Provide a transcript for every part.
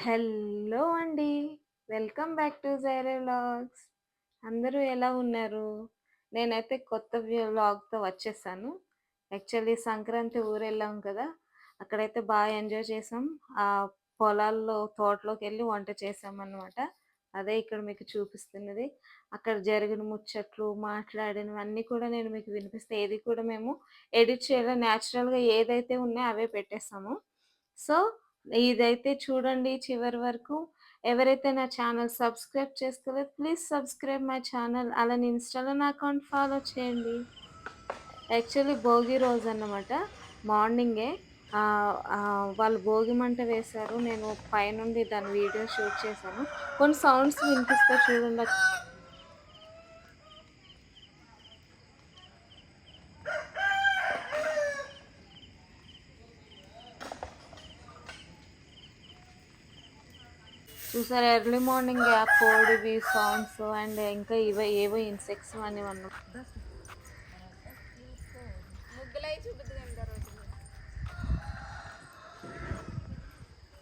Hello అండి. Welcome back to Jaire vlogs. అందరూ ఎలా ఉన్నారు? నేనైతే కొత్త వ్లాగ్‌తో వచ్చేసాను. యాక్చువల్లీ సంక్రాంతి ఊరెళ్ళాం కదా! అక్కడైతే బాగా ఎంజాయ్ చేసాం. ఆ పొలాల్లో, తోటలోకి వెళ్ళి వంట చేసామన్నమాట అదే ఇక్కడ మీకు చూపిస్తున్నది. అక్కడ జరిగిన ముచ్చట్లు, మాట్లాడినవన్నీ కూడా నేను మీకు వినిపిస్తే ఏది కూడా మేము ఎడిట్ చేయలే. న్యాచురల్గా ఏదైతే ఉన్నాయో అవే పెట్టేసాము. సో, ఇదైతే చూడండి చివరి వరకు. ఎవరైతే నా ఛానల్ సబ్స్క్రైబ్ చేసుకోలేదు ప్లీజ్ సబ్స్క్రైబ్ మై ఛానల్. అలానే ఇన్‌స్టాలో నా అకౌంట్ ఫాలో చేయండి. యాక్చువల్లీ భోగి రోజు అన్నమాట మార్నింగే వాళ్ళు భోగి మంట వేశారు. నేను పైనుండి దాని వీడియో షూట్ చేశాను. కొన్ని సౌండ్స్ వినిపిస్తా చూడండి. చూసారా? ఎర్లీ మార్నింగ్ ఆ కోడివి సౌండ్స్ అండ్ ఇంకా ఇవే ఏవో ఇన్సెక్ట్స్ అని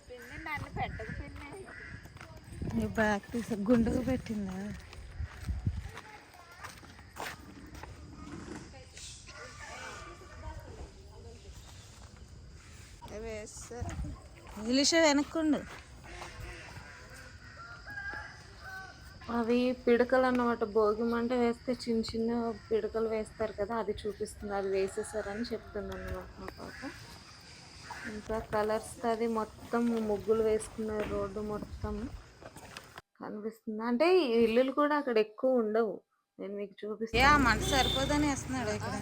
పిన్ని. నన్ను పెట్టదు? బ్యాగ్ తీసి ఇంగ్లీష్ వెనక్కుండు. అవి పిడకలు అన్నమాట భోగి మంట వేస్తే చిన్న చిన్న పిడకలు వేస్తారు కదా అది చూపిస్తుంది. అది వేసేసారని చెప్తుంది అన్నమాట మా పాప. ఇంకా కలర్స్ అది మొత్తం ముగ్గులు వేసుకున్నారు రోడ్డు మొత్తం కనిపిస్తుంది. అంటే ఈ ఇల్లులు కూడా అక్కడ ఎక్కువ ఉండవు. నేను మీకు చూపిస్తాను మంట సరిపోదని వేస్తున్నాడు ఇక్కడ.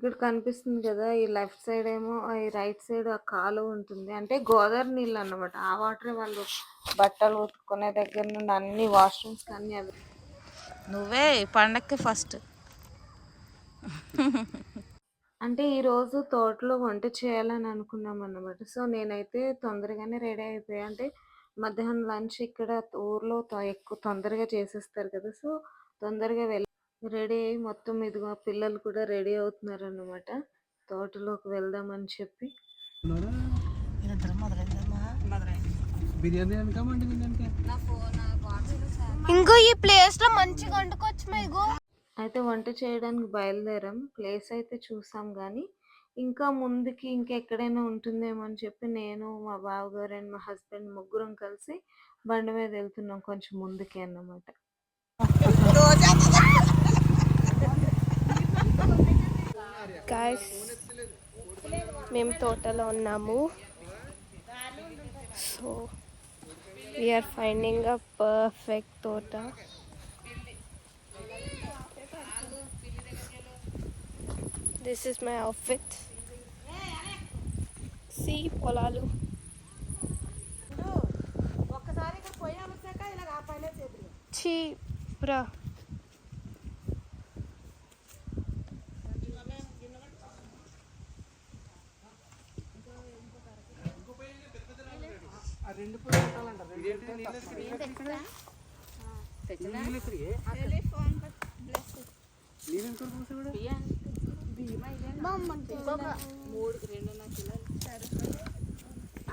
ఇక్కడ కనిపిస్తుంది కదా ఈ లెఫ్ట్ సైడ్ ఏమో ఈ రైట్ సైడ్ ఆ కాలువ ఉంటుంది. అంటే గోదావరి నీళ్ళు అన్నమాట. ఆ వాటర్ వాళ్ళు బట్టలు ఉతుక్కునే దగ్గర నుండి అన్ని వాష్రూమ్స్ అన్ని అవి. నువ్వే పండక్కి ఫస్ట్ అంటే ఈ రోజు తోటలో వంట చేయాలని అనుకున్నాం అన్నమాట. సో నేనైతే తొందరగానే రెడీ అయిపోయా. అంటే మధ్యాహ్నం లంచ్ ఇక్కడ ఊర్లో ఎక్కువ తొందరగా చేసేస్తారు కదా. సో తొందరగా వెళ్ళి రెడీ అయ్యి మొత్తం ఇదిగో పిల్లలు కూడా రెడీ అవుతున్నారు అన్నమాట తోటలోకి వెళ్దామని చెప్పి. ఇంకో ఈ ప్లేస్లో మంచిగా వండుకోవచ్చు అయితే వంట చేయడానికి బయలుదేరాం. ప్లేస్ అయితే చూసాం కానీ ఇంకా ముందుకి ఇంకెక్కడైనా ఉంటుందేమో అని చెప్పి నేను మా బావగారు అండ్ మా హస్బెండ్ ముగ్గురం కలిసి బండి మీద వెళ్తున్నాం కొంచెం ముందుకి అన్నమాట. గాయస్ మేము తోటలో ఉన్నాము so we are finding a perfect తోట this is my outfit C పొలాలు చీ బ్రా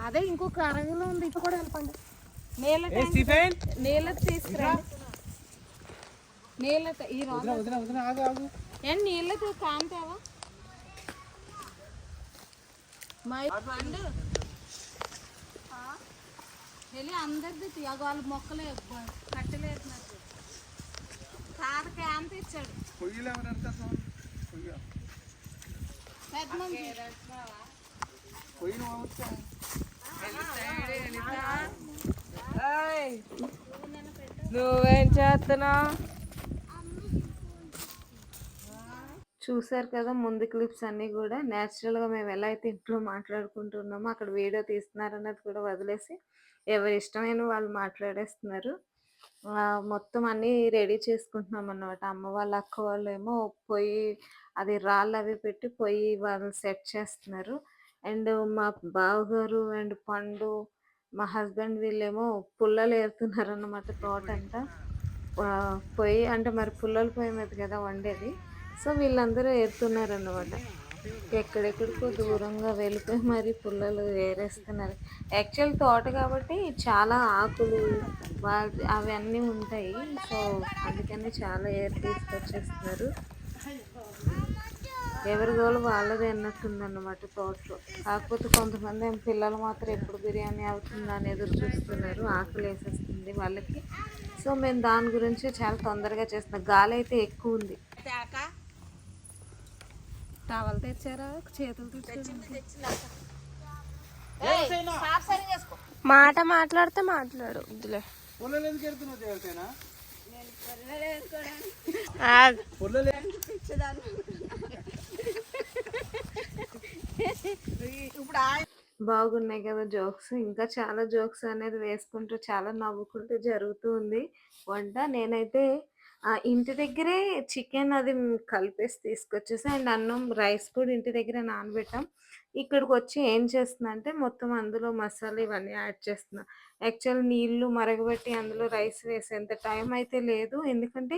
అదే ఇంకొక అరగలో ఉంది ఇప్పుడు కూడా వెళ్ళండి ఏ స్టీఫెన్? నీళ్ళ తీసుకురండి నీళ్ళ ఈ ఆగు ఏం నీళ్ళతో కాంతావా? పండు వెళ్ళి అందరిది తీయగా వాళ్ళ మొక్కలే కట్టలేసినట్టు తాతకి అంత ఇచ్చాడు. పొయ్యిలు పెద్ద మంది పొయ్యిలు నువ్వేం చేస్తున్నావు? చూసారు కదా ముందు క్లిప్స్ అన్నీ కూడా. న్యాచురల్గా మేము ఎలా అయితే ఇంట్లో మాట్లాడుకుంటున్నామో అక్కడ వీడియో తీస్తున్నారు అన్నది కూడా వదిలేసి ఎవరి ఇష్టమైన వాళ్ళు మాట్లాడేస్తున్నారు. మొత్తం అన్నీ రెడీ చేసుకుంటున్నాం అన్నమాట. అమ్మ వాళ్ళ అక్క వాళ్ళు ఏమో పొయ్యి అది రాళ్ళు అవి పెట్టి పొయ్యి వాళ్ళు సెట్ చేస్తున్నారు. అండ్ మా బావగారు అండ్ పండు మా హస్బెండ్ వీళ్ళేమో పుల్లలు ఏరుతున్నారు అన్నమాట తోట అంతా పొయ్యి అంటే మరి పుల్లల పొయ్యి మీద కదా వండేది. సో వీళ్ళందరూ ఏరుతున్నారు అన్నమాట. ఎక్కడెక్కడికో దూరంగా వెళ్ళిపోయి మరి పుల్లలు ఏరేస్తున్నారు. యాక్చువల్ తోట కాబట్టి చాలా ఆకులు అవన్నీ ఉంటాయి. సో అందుకని చాలా ఏర్ తీసుకొచ్చేస్తున్నారు. ఎవరి గోలు వాళ్ళదే అన్నట్టుందన్నమాట తోటలో. కాకపోతే కొంతమంది పిల్లలు మాత్రం ఎప్పుడు బిర్యానీ అవుతుందా అని ఎదురు చూస్తున్నారు. ఆకులు వేసేస్తుంది వాళ్ళకి. సో మేము దాని గురించి చాలా తొందరగా చేస్తున్నాం. గాలి అయితే ఎక్కువ ఉంది. టవల్ తెచ్చారా? చేతులు తెచ్చారా మాట మాట్లాడితే మాట్లాడు వద్దులే. బాగున్నాయి కదా జోక్స్. ఇంకా చాలా జోక్స్ అనేది వేసుకుంటూ చాలా నవ్వుకుంటూ జరుగుతూ ఉంది. వంట నేనైతే ఆ, ఇంటి దగ్గరే చికెన్ అది కలిపేసి తీసుకొచ్చేసి అండ్ అన్నం రైస్ కూడా ఇంటి దగ్గర నానబెట్టాం. ఇక్కడికి వచ్చి ఏం చేస్తున్నా అంటే మొత్తం అందులో మసాలా ఇవన్నీ యాడ్ చేస్తున్నా. యాక్చువల్ నీళ్ళు మరగబెట్టి అందులో రైస్ వేసేంత టైం అయితే లేదు. ఎందుకంటే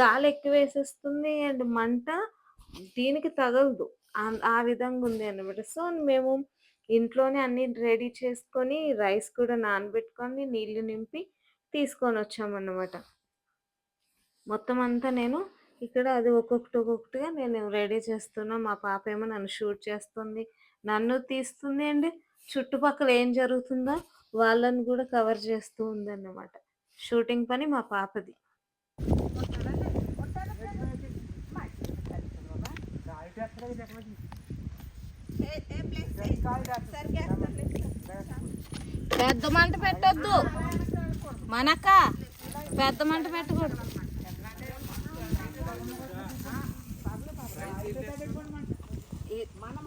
గాలి ఎక్కువ వేసేస్తుంది అండ్ మంట దీనికి తగలదు. ఆ- ఆ విధంగా ఉంది అన్నమాట. సో మేము ఇంట్లోనే అన్ని రెడీ చేసుకొని రైస్ కూడా నానబెట్టుకొని నీళ్ళు నింపి తీసుకొని వచ్చామన్నమాట. మొత్తం అంతా నేను ఇక్కడ అది ఒక్కొక్కటి ఒక్కొక్కటిగా నేను రెడీ చేస్తున్నా. మా పాప ఏమో నన్ను షూట్ చేస్తుంది. నన్ను తీస్తుంది అండి చుట్టుపక్కల ఏం జరుగుతుందో వాళ్ళని కూడా కవర్ చేస్తూ ఉంది అన్నమాట షూటింగ్ పని మా పాపది. పెద్ద మంట పెట్టద్దు. మనక పెద్ద మంట పెట్టకూడదు.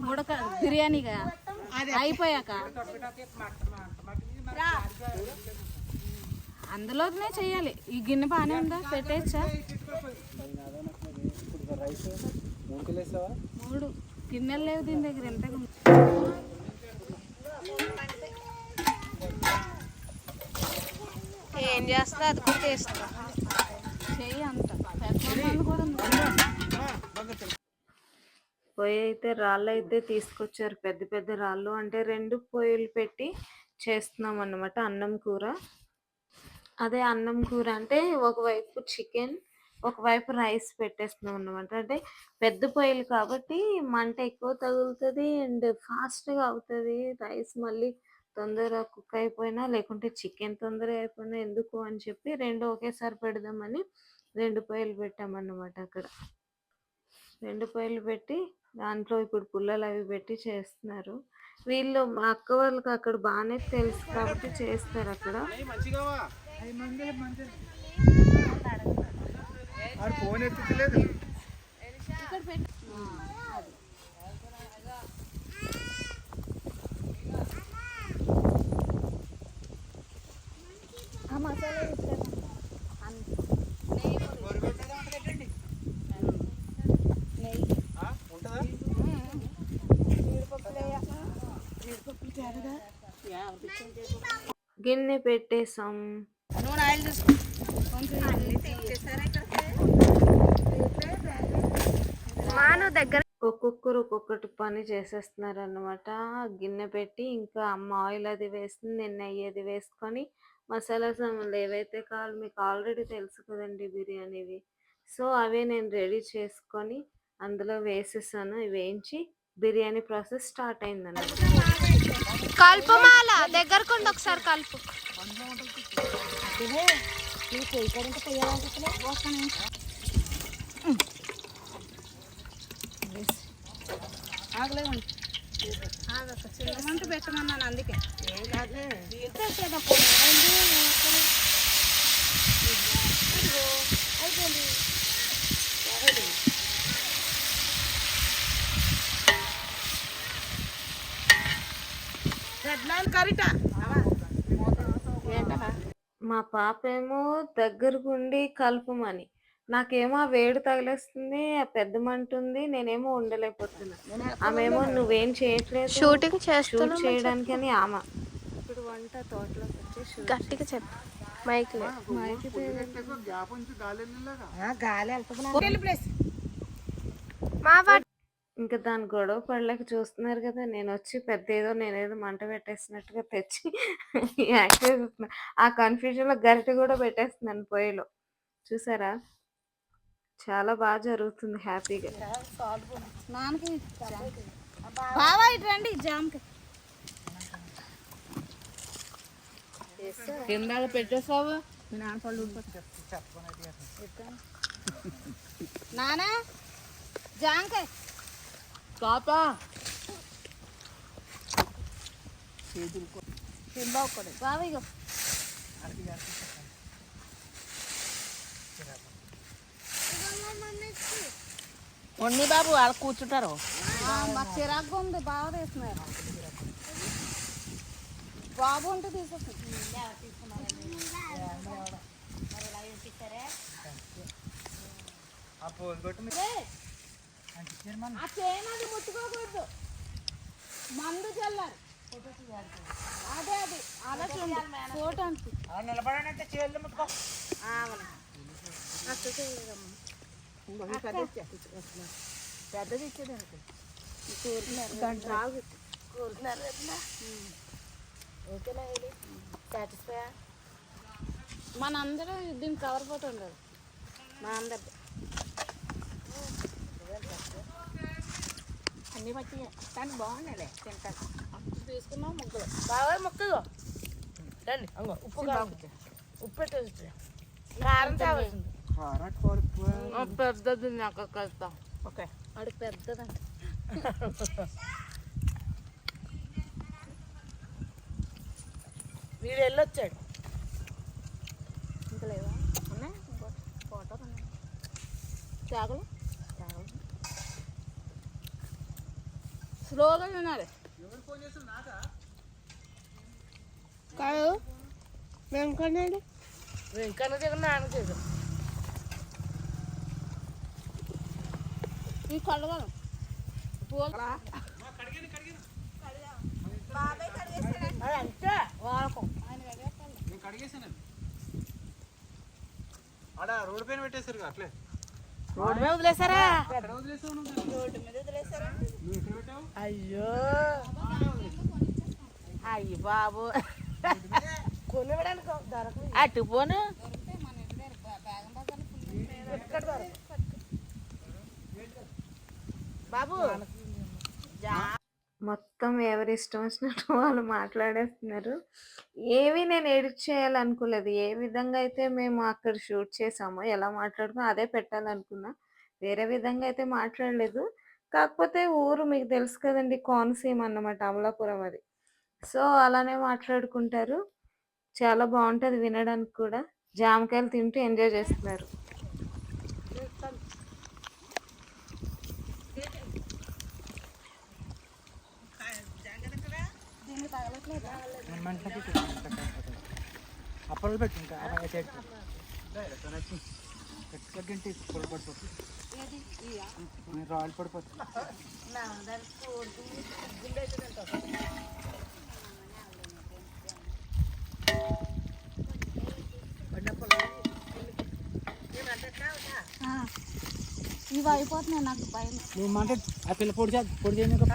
ఉడక బిర్యానీగా అయిపోయాక అందులోనే చెయ్యాలి. ఈ గిన్నె బాగానే ఉందా? పెట్టేచ్చా మూడు. గిన్నెలు లేవు దీని దగ్గర ఎంత ఏం చేస్తా అది కూడా చేస్తా చెయ్యి అంత. పొయ్యి అయితే రాళ్ళు అయితే తీసుకొచ్చారు. పెద్ద పెద్ద రాళ్ళు అంటే రెండు పొయ్యిలు పెట్టి చేస్తున్నాం అన్నమాట అన్నం కూర. అదే అన్నం కూర అంటే ఒకవైపు చికెన్ ఒకవైపు రైస్ పెట్టేస్తున్నాం అన్నమాట. అంటే పెద్ద పొయ్యిలు కాబట్టి మంట ఎక్కువ తగులుతుంది అండ్ ఫాస్ట్గా అవుతుంది. రైస్ మళ్ళీ తొందరగా కుక్ అయిపోయినా లేకుంటే చికెన్ తొందరగా అయిపోయినా ఎందుకు అని చెప్పి రెండు ఒకేసారి పెడదామని రెండు పొయ్యిలు పెట్టామన్నమాట అక్కడ. రెండు పొయ్యిలు పెట్టి దాంట్లో ఇప్పుడు పుల్లలు అవి పెట్టి చేస్తున్నారు. వీళ్ళు మా అక్క వాళ్ళకి అక్కడ బాగానే తెలుసు కాబట్టి చేస్తారు అక్కడ. ఫోన్ ఆ, ఉంటుందా గిన్నె పెట్టేసాం. నూనె ఆయిల్ చూసుకో మాను దగ్గర ఒక్కొక్కరు ఒక్కొక్కటి పని చేసేస్తున్నారు అనమాట గిన్నె పెట్టి ఇంకా అమ్మ ఆయిల్ అది వేస్తుంది నేను నెయ్యి అది వేసుకొని మసాలా సామాన్లు ఏవైతే కావాలో మీకు ఆల్రెడీ తెలుసు కదండి బిర్యానీవి సో అవే నేను రెడీ చేసుకొని అందులో వేసేసాను. వేయించి బిర్యానీ ప్రాసెస్ స్టార్ట్ అయిందన్నమాట. కలుపు మాల దగ్గరకుండి ఒకసారి కలుపు. చిన్న మంట పెట్టమన్నాను అందుకే మా పాప ఏమో దగ్గరకుండి కలుపమని. నాకేమో ఆ వేడి తగిలేస్తుంది ఆ పెద్ద మంట ఉంది నేనేమో ఉండలేకపోతున్నా. ఆమెమో నువ్వేం చేయట్లేదు షూటింగ్ షూట్ చేయడానికి అని ఆమె. ఇప్పుడు వంట తోటలోకి వచ్చి గట్టిగా చెప్పు. మైక్ ఉంచి గాలి మా ఇంకా దాని గొడవ పడలేక చూస్తున్నారు కదా నేను వచ్చి పెద్ద ఏదో నేనేదో మంట పెట్టేసినట్టుగా తెచ్చి యాక్ట్ చేస్తున్నా ఆ కన్ఫ్యూజన్లో గరిటె కూడా పెట్టేస్తున్నాను పొయ్యిలో. చూసారా? చాలా బాగా జరుగుతుంది హ్యాపీగా. రండి జామకి కింద పెట్టేసావు? మీ నాన్న పళ్ళు నానా పాపా బాగుపడే బాబా ఇగో వండి బాబు వాళ్ళు కూర్చుంటారు. మాకు చిరాకుగా ఉంది బాగా తీస్తున్నారు. బాబు ఉంటే తీసేస్తుంది ఆ పోలు కొట్టి మీ- ఆ చైన్ అది ముట్టుకోకూడదు. మందు చల్లారు అదే అది. అలా చూడండి ఫోటో అంటే నిలబడానంటే చేతులు ముట్టుకో. పెద్దది ఇచ్చేది మనందరూ దీన్ని కవర్ ఉండదు మా అందరి అన్ని బట్టి కానీ బాగున్నాయిలే తింటాను తీసుకున్నాం ముగ్గురు బాగా మొక్కదు రండి అంగో ఉప్పు ఉప్పు పెట్టేసి కారం కొడుకు. పెద్దది నాకు కలుస్తా ఓకే వాడికి పెద్దదంట వీడు వెళ్ళొచ్చాడు ఇంకా లేవా ఉన్నాయి ఫోటో ఉన్నాయి చాకులు స్లోగా తినాలి కాదు. మేము కొన్నాడు ఇంకా దగ్గర నాన్న చేసాం ఈ అంతే వాడకం. నేను కడిగేసాను ఆడ రోడ్డు పైన పెట్టేశారు అట్లే. రోడ్డు మీద వదిలేసారా అయ్యో. అయ్యి బాబు. అటు పోను. బాబు. మొత్తం ఎవరి ఇష్టం వచ్చినట్టు వాళ్ళు మాట్లాడేస్తున్నారు. ఏవి నేను ఎడిట్ చేయాలనుకోలేదు. ఏ విధంగా అయితే మేము అక్కడ షూట్ చేసామో ఎలా మాట్లాడుకున్నా అదే పెట్టాలనుకున్నా. వేరే విధంగా అయితే మాట్లాడలేదు. కాకపోతే ఊరు మీకు తెలుసు కదండి కోనసీమ అన్నమాట అమలాపురం అది. సో అలానే మాట్లాడుకుంటారు. చాలా బాగుంటుంది వినడానికి కూడా. జామకాయలు తింటూ ఎంజాయ్ చేస్తున్నారు. అప్పలు పెట్టు ఇంకా ఆ చెట్టు. గట్టిగా గంటి పొడి పడిపోతుంది నేను రాళ్ళు పడిపోతుంది ఇవి అయిపోతున్నాయి నాకు భయం నువ్వు మాట ఆ పిల్ల పొడి చేద్దాం పొడి చేయడానికి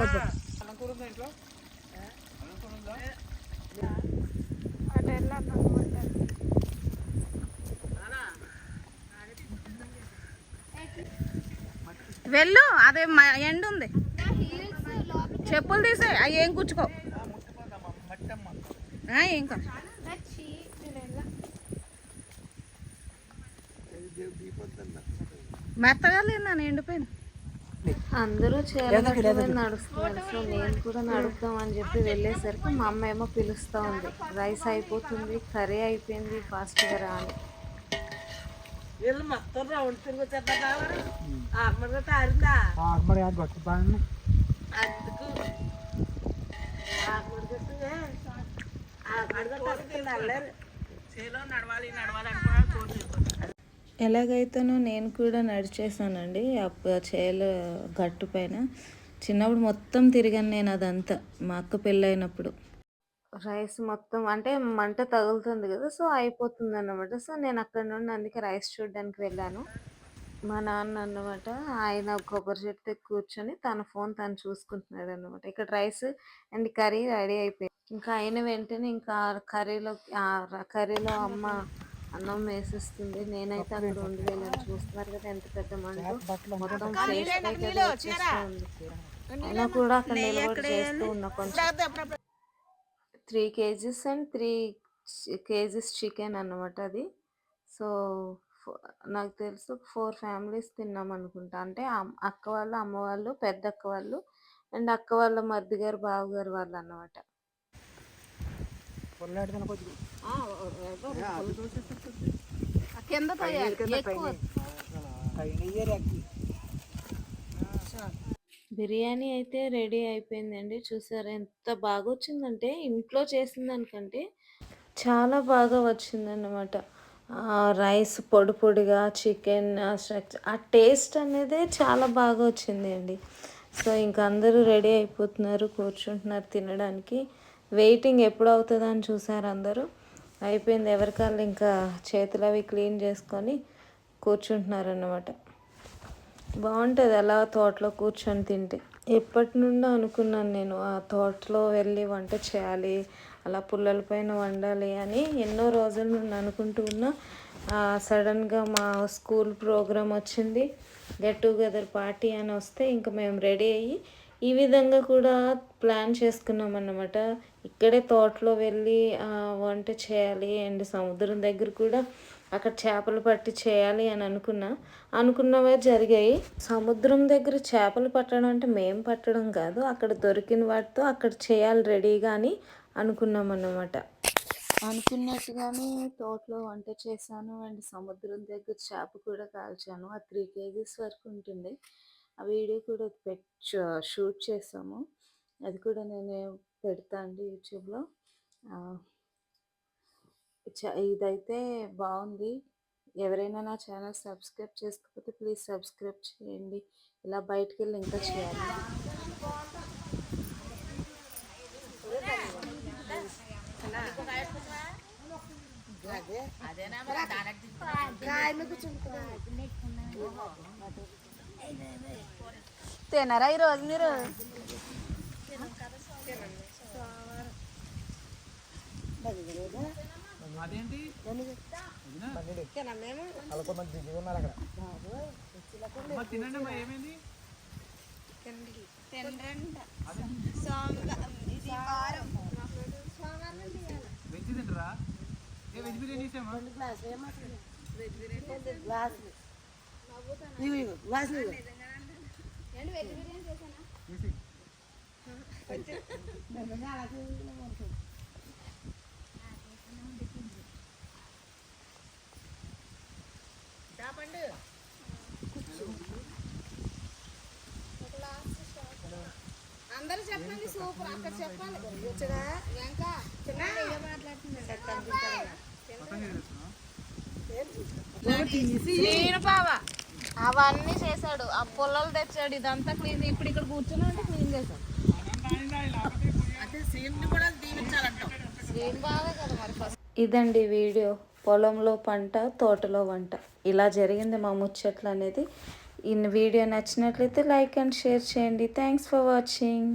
వెళ్ళు అదే ఎండ్ ఉంది. చెప్పులు తీసే అవి ఏం కూర్చుకో. ఏం మెత్తగా లేదు నేను ఎండిపోయింది. అందరూ చాలా మీద నడుస్తున్నారు. సో నేను కూడా నడుపుదాం అని చెప్పి వెళ్ళేసరికి మా అమ్మ ఏమో పిలుస్తూ ఉంది. రైస్ అయిపోతుంది కర్రీ అయిపోయింది ఫాస్ట్గా రా అని వీళ్ళు మొత్తం రౌండ్ అందుకు ఆర్మర్ కట్టే నడవాలి నడవాలి అనుకున్నాను ఎలాగైతేనో నేను కూడా నడిచేసానండి. అప్పుడు చేలు గట్టు పైన. చిన్నప్పుడు మొత్తం తిరిగాను నేను అదంతా మా అక్క పెళ్ళైనప్పుడు. రైస్ మొత్తం అంటే మంట తగులుతుంది కదా సో అయిపోతుంది అన్నమాట సో నేను అక్కడ నుండి అందుకే రైస్ చూడడానికి వెళ్ళాను. మా నాన్న అన్నమాట ఆయన కొబ్బరి చెట్టు దగ్గర కూర్చొని తన ఫోన్ తను చూసుకుంటున్నాడు అనమాట ఇక్కడ రైస్ అండ్ కర్రీ రెడీ అయిపోయింది. ఇంకా అయిన వెంటనే ఇంకా కర్రీలో కర్రీలో అమ్మ అన్నం వేసేస్తుంది. నేనైతే అక్కడ ఉండి వెళ్ళాను చూస్తున్నారు కదా ఎంత పెద్ద మంట మొత్తం. అయినా కూడా అక్కడ నిలబడి చేస్తూ ఉన్నా కొంచెం three kgs and three kgs chicken అన్నమాట అది. సో నాకు తెలుసు ఫోర్ ఫ్యామిలీస్ తిన్నాం అనుకుంటా. అంటే అక్క వాళ్ళు అమ్మ వాళ్ళు పెద్ద అక్క వాళ్ళు అండ్ అక్క వాళ్ళ మరిది గారు బావగారు వాళ్ళు అన్నమాట. కింద బిర్యానీ అయితే రెడీ అయిపోయిందండి. చూసారా ఎంత బాగా వచ్చిందంటే ఇంట్లో చేసిన దానికంటే చాలా బాగా వచ్చిందన్నమాట. రైస్ పొడి పొడిగా చికెన్ ఆ టేస్ట్ అనేది చాలా బాగా వచ్చింది అండి. సో ఇంకా అందరూ రెడీ అయిపోతున్నారు కూర్చుంటున్నారు తినడానికి. వెయిటింగ్ ఎప్పుడు అవుతుందా అని చూసారు అందరూ. అయిపోయింది. ఎవరికాళ్ళు ఇంకా చేతులు అవి క్లీన్ చేసుకొని కూర్చుంటున్నారన్నమాట. బాగుంటుంది అలా తోటలో కూర్చొని తింటే. ఎప్పటి నుండో అనుకున్నాను నేను ఆ తోటలో వెళ్ళి వంట చేయాలి అలా పుల్లల పైన వండాలి అని ఎన్నో రోజుల నుండి అనుకుంటూ ఉన్నా. సడన్గా మా స్కూల్ ప్రోగ్రాం వచ్చింది గెట్ టుగెదర్ పార్టీ అని వస్తే ఇంకా మేము రెడీ అయ్యి ఈ విధంగా కూడా ప్లాన్ చేసుకున్నాం అన్నమాట. ఇక్కడే తోటలో వెళ్ళి వంట చేయాలి అండ్ సముద్రం దగ్గర కూడా అక్కడ చేపలు పట్టి చేయాలి అని అనుకున్నా. అనుకున్నవే జరిగాయి. సముద్రం దగ్గర చేపలు పట్టడం అంటే మేము పట్టడం కాదు అక్కడ దొరికిన వాటితో అక్కడ చేయాలి రెడీగా అని అనుకున్నాం అన్నమాట. అనుకున్నట్టుగానే తోటలో వంట చేశాను అండ్ సముద్రం దగ్గర చేప కూడా కాల్చాను. ఆ త్రీ కేజీస్ వరకు ఉంటుంది. ఆ వీడియో కూడా పెట్ షూట్ చేసాము. అది కూడా నేను పెడతా అండి యూట్యూబ్లో. ఇదైతే బాగుంది. ఎవరైనా నా ఛానల్ సబ్స్క్రైబ్ చేసుకోకపోతే ప్లీజ్ సబ్స్క్రైబ్ చేయండి. ఇలా బయటికి వెళ్ళి ఇంకా చేయాలి. తినరా ఈరోజు మీరు? అదేంటి? తినండి ఏమైంది? వెజ్ తింటారా? ఏ వెజ్ బిర్యానీ. ఇచ్చామా తీసి. అందరూ చెప్పండి సూపర్. అక్కడ చెప్పాలి. ఇంకా పతంగి తెలుసునా? నేను బావా. అవన్నీ చేశాడు. ఆ పొలాలు తెచ్చాడు. ఇదంతా క్లీన్ ఇప్పుడు ఇక్కడ కూర్చుని ఉంటే క్లీన్ చేశాడు. ఏం బాగా కదా మరి ఫస్ట్ ఇదండి వీడియో. పొలంలో పంట తోటలో వంట. ఇలా జరిగింది మా ముచ్చట్లు అనేది. ఈ వీడియో నచ్చినట్లయితే లైక్ అండ్ షేర్ చేయండి. Thanks for watching